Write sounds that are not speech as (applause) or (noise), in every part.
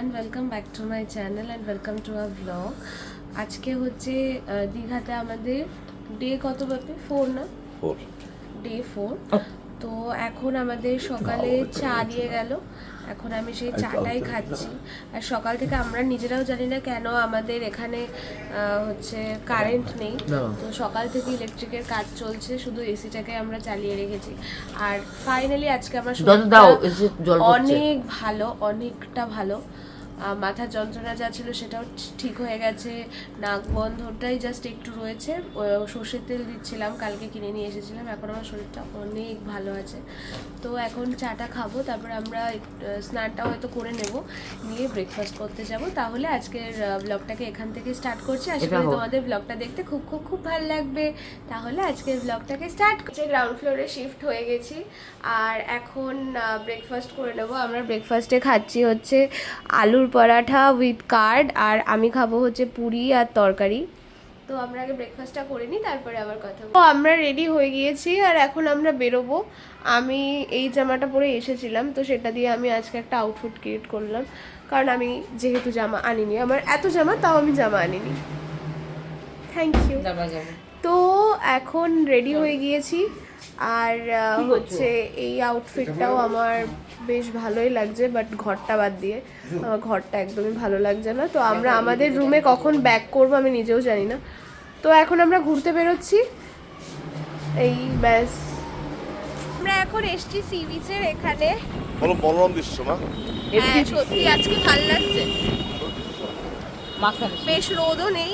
Everyone welcome back to my channel and welcome to a blog আজকে হচ্ছে দীঘাতে আমাদের ডে কত ব্যাপী ফোর না? ডে ফোর তো এখন আমাদের সকালে চা দিয়ে গেল। এখন আমি সেই চাটাই খাচ্ছি। আর সকাল থেকে আমরা নিজেরাও জানি না কেন আমাদের এখানে আহ, হচ্ছে কারেন্ট নেই। তো সকাল থেকে ইলেকট্রিকের কাজ চলছে শুধু এসিটাকে আমরা চালিয়ে রেখেছি। আর ফাইনালি আজকে আমার অনেক ভালো অনেকটা ভালো। মাথার যন্ত্রণা যা ছিল সেটাও ঠিক হয়ে গেছে। নাক বন্ধটাই জাস্ট একটু রয়েছে। সর্ষের তেল দিচ্ছিলাম কালকে কিনে নিয়ে এসেছিলাম। এখন আমার শরীরটা অনেক ভালো আছে। তো এখন চাটা খাব তারপরে আমরা স্নানটা হয়তো করে নেব। নিয়ে ব্রেকফাস্ট করতে যাব। তাহলে আজকের ব্লগটাকে এখান থেকে স্টার্ট করছি। আশা করি তোমাদের ব্লগটা দেখতে খুব খুব খুব ভালো লাগবে। তাহলে আজকের ব্লগটাকে স্টার্ট করছি। গ্রাউন্ড ফ্লোরে শিফট হয়ে গেছি। আর এখন ব্রেকফাস্ট করে নেব। আমরা ব্রেকফাস্টে খাচ্ছি হচ্ছে আলুর পরাঠা উইথ কার্ড আর আমি খাব হচ্ছে পুরি আর তরকারি। তো আমরা আগে ব্রেকফাস্টটা করে নিই, তারপরে আবার কথা তো আমরা রেডি হয়ে গিয়েছি আর এখন আমরা বেরোবো। আমি এই জামাটা পরে এসেছিলাম, তো সেটা দিয়ে আমি আজকে একটা আউটফিট ক্রিয়েট করলাম। কারণ আমি যেহেতু জামা আনিনি, আমার এত জামা তাও আমি জামা আনিনি। থ্যাংক ইউ এখন রেডি হয়ে গিয়েছি। আর হচ্ছে এই আউটফিটটাও আমার বেশ ভালোই লাগছে বাট ঘরটা বাদ দিয়ে (laughs) আমার ঘরটা একদমই ভালো লাগছে না। তো আমরা আমাদের রুমে কখন ব্যাক করব আমি নিজেও জানি না। তো এখন আমরা ঘুরতে বেরোচ্ছি। এই ব্যাস। আমরা এখন এসছি সি বিচের এখানে। বলো মনোরম দৃশ্য না হ্যাঁ সত্যি আজকে ভালো লাগছে। বেশ রোদও নেই।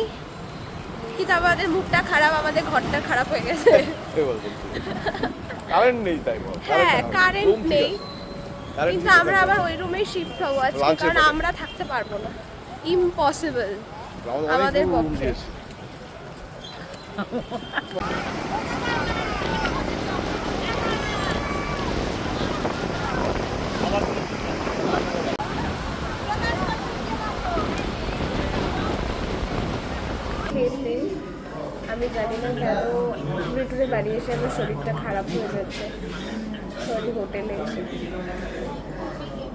কিন্তু আমাদের মুখটা খারাপ আমাদের ঘরটা খারাপ হয়ে গেছে। কারেন্ট নেই তাই হ্যাঁ কারেন্ট নেই। কিন্তু আমরা আবার ওই রুমেই শিফট হব আজকে কারণ আমরা থাকতে পারব না। ইম্পসিবল আমাদের পক্ষে। দিয়েছে। খেতে আমি জানি না কেন টুরে বাড়ি এসে আমার শরীরটা খারাপ হয়ে যাচ্ছে। সরি, হোটেলে এসে।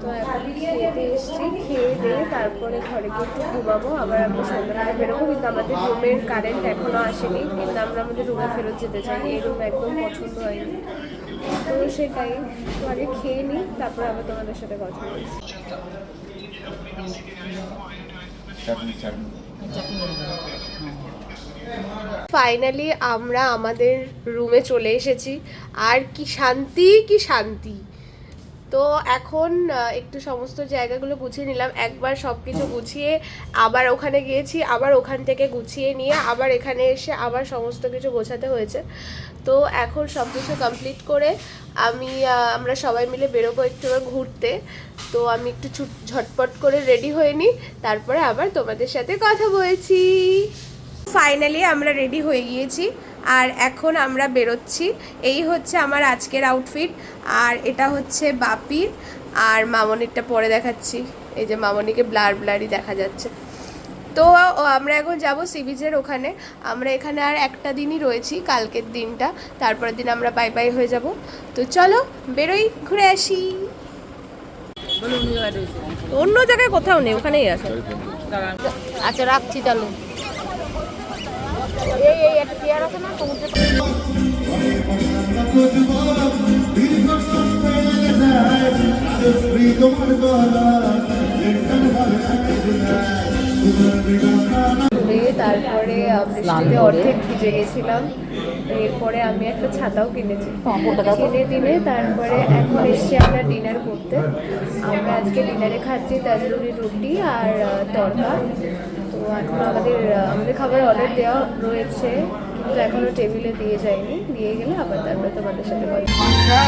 তো এখন খেতে এসেছি, খেয়ে দিয়ে তারপরে ঘরে গিয়ে একটু ঘুমাবো। আবার আমরা সন্ধ্যাবেলা বেরোবো, কিন্তু আমাদের রুমের কারেন্ট এখনও আসেনি, কিন্তু আমরা আমাদের রুমে ফেরত যেতে চাই। এই রুম একদম পছন্দ হয়নি। তো সেটাই, তো আগে খেয়ে নিই, তারপরে আবার তোমাদের সাথে কথা বলছি। ফাইনালি আমরা আমাদের রুমে চলে এসেছি। আর কি শান্তি কি শান্তি। তো এখন একটু সমস্ত জায়গাগুলো গুছিয়ে নিলাম। একবার সব কিছু গুছিয়ে আবার ওখানে গিয়েছি, আবার ওখান থেকে গুছিয়ে নিয়ে আবার এখানে এসে আবার সমস্ত কিছু গোছাতে হয়েছে। তো এখন সব কিছু কমপ্লিট করে আমি আমরা সবাই মিলে বেরোবো একটু ঘুরতে। তো আমি একটু ঝটপট করে রেডি হয়ে নিই, তারপরে আবার তোমাদের সাথে কথা বলছি। ফাইনালি আমরা রেডি হয়ে গিয়েছি। আর এখন আমরা বেরোচ্ছি। এই হচ্ছে আমার আজকের আউটফিট আর এটা হচ্ছে বাপির। আর মামনিরটা পরে দেখাচ্ছি। এই যে মামনিকে ব্লার ব্লারই দেখা যাচ্ছে। তো আমরা এখন যাব সি বিচের ওখানে। আমরা এখানে আর একটা দিনই রয়েছি, কালকের দিনটা। তারপরের দিন আমরা বাই বাই হয়ে যাব। তো চলো, বেরোই, ঘুরে আসি। অন্য জায়গায় কোথাও নেই, ওখানেই আছে। আচ্ছা রাখছি তাহলে। এই এই একটা চেয়ার আছে না সমুদ্রে তারপরে বৃষ্টিতে অর্ধেক ভিজে গেছিলাম। এরপরে আমি একটা ছাতাও কিনেছি। কিনে দিনে তারপরে এখন এসছি আমরা ডিনার করতে। আমরা আজকে ডিনারে খাচ্ছি তন্দুরি রুটি আর তড়কা এখন আমাদের আমাদের খাবার অর্ডার দেওয়া রয়েছে, কিন্তু এখনও টেবিলে দিয়ে যায়নি। দিয়ে গেলে আবার তারপরে তোমাদের সাথে কথা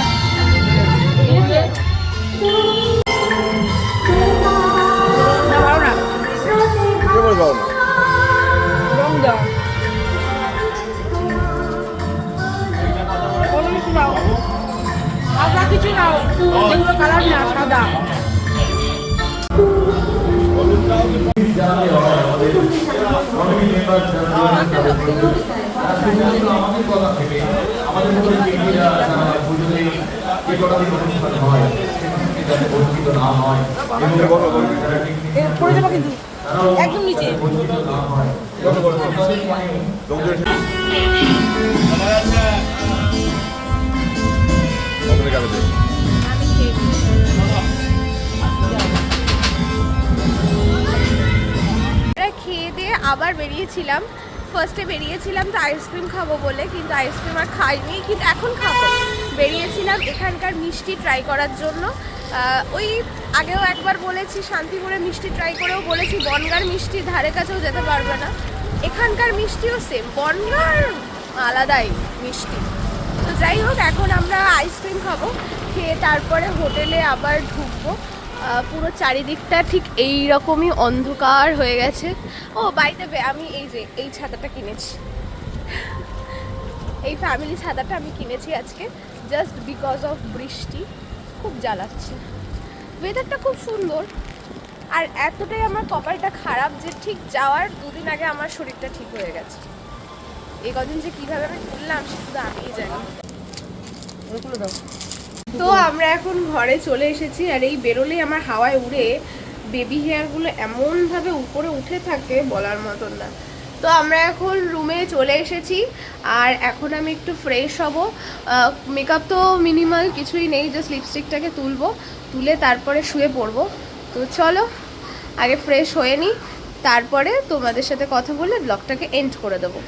একেবারে ভালো না? রং দাও সাদা কিছু নাও যেগুলো কালার না বলো, বলো। কিন্তু একদম নিচে আমাদের বেরিয়েছিলাম ফার্স্টে বেরিয়েছিলাম তো আইসক্রিম খাব বলে, কিন্তু আইসক্রিম আর খাইনি, কিন্তু এখন খাব। বেরিয়েছিলাম এখানকার মিষ্টি ট্রাই করার জন্য। ওই আগেও একবার বলেছি, শান্তিপুরে মিষ্টি ট্রাই করেও বলেছি, বনগার মিষ্টি ধারে কাছেও যেতে পারবে না। এখানকার মিষ্টিও সেম বনগার আলাদাই মিষ্টি। তো যাই হোক, এখন আমরা আইসক্রিম খাব, খেয়ে তারপরে হোটেলে আবার ঢুকবো। পুরো চারিদিকটা ঠিক এই রকমই অন্ধকার হয়ে গেছে। ও বাইতে আমি এই যে, এই ছাতাটা কিনেছি। এই ফ্যামিলি ছাতাটা আমি কিনেছি আজকে জাস্ট বিকজ অফ বৃষ্টি, খুব জ্বালাচ্ছে। ওয়েদারটা খুব সুন্দর। আর এতটাই আমার কপালটা খারাপ যে ঠিক যাওয়ার দুদিন আগে আমার শরীরটা ঠিক হয়ে গেছে। এই কদিন যে কীভাবে আমি ঘুরলাম সে শুধু আমিই জানি। ওইগুলো দাও। তো আমরা এখন ঘরে চলে এসেছি আর এই বেরোলেই আমার হাওয়ায় উড়ে বেবি হেয়ারগুলো এমনভাবে উপরে উঠে থাকে বলার মতন না। তো আমরা এখন রুমে চলে এসেছি আর এখন আমি একটু ফ্রেশ হব। মেকআপ তো মিনিমাল কিছুই নেই জাস্ট লিপস্টিকটাকে তুলবো, তুলে তারপরে শুয়ে পড়ব। তো চলো, আগে ফ্রেশ হয়ে নিই তারপরে তোমাদের সাথে কথা বলে ব্লগটাকে এন্ড করে দেবো।